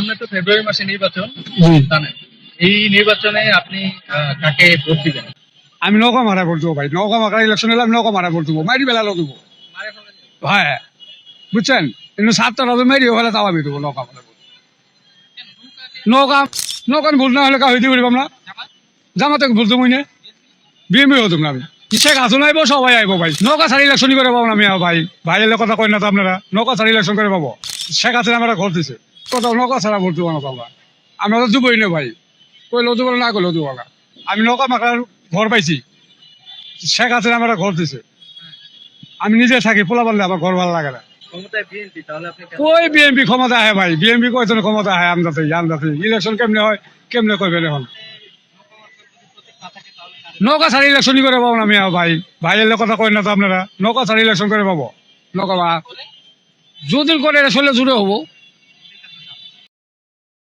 সামনে তো ফেব্রুয়ারি মাসে নির্বাচন জানেন। এই নির্বাচনে আপনি কাকে ভোট দিবেন? আমি নৌকা মারা ভোট দেবো ভাই নৌকা মারা ইলেকশন হলে আমি নৌকা মারা ভোট দেবো মারি বেলা দেবো। হ্যাঁ। বুঝছেন? কিন্তু সাতটা রাজু মেরি হলে তাও আমি দেবো নৌকা মারা ভোট। নৌকা নৌকা ভুল না হলে কা হইতে পারিব আমরা? জামাতে? ভুল দেবো না। বিএমপি হতুম না আমি। শেখ হাসিনা আইব সবাই আইব ভাই। নৌকা ছাড়ি ইলেকশন করে পাবো না আমি ভাই ভাই। এলে কথা কই না তো আপনারা। নৌকা ছাড়ি ইলেকশন করে পাবো। শেখ হাসিনা আমরা ঘর দিছে। কত নৌকা ছাড়া ভোট দেবো না পাবো আমরা তো দুবই না ভাই। কইলেও দেবো না কইলেও দেবো না। আমি নৌকা মাখার ঘর পাইছি। শেখ হাসিনা আমরা ঘর দিছে। আমি নিজে থাকি পোলা পারলে আমার ঘর ভালো লাগে না। বিএনপি কই বিএমপি ক্ষমতা আহে ভাই? বিএমপি কয়জন ক্ষমতা আহে আমদাতে আমদাতে ইলেকশন কেমনে হয় কেমনে কইবে এখন? নৌকা ছাড়ি ইলেকশন করে পাবো না আমি ভাই। ভাই এলে কথা কই না তো আপনারা। নৌকা ছাড়ি ইলেকশন করে পাবো। নৌকা মা যদি করে চলে জুড়ে হব।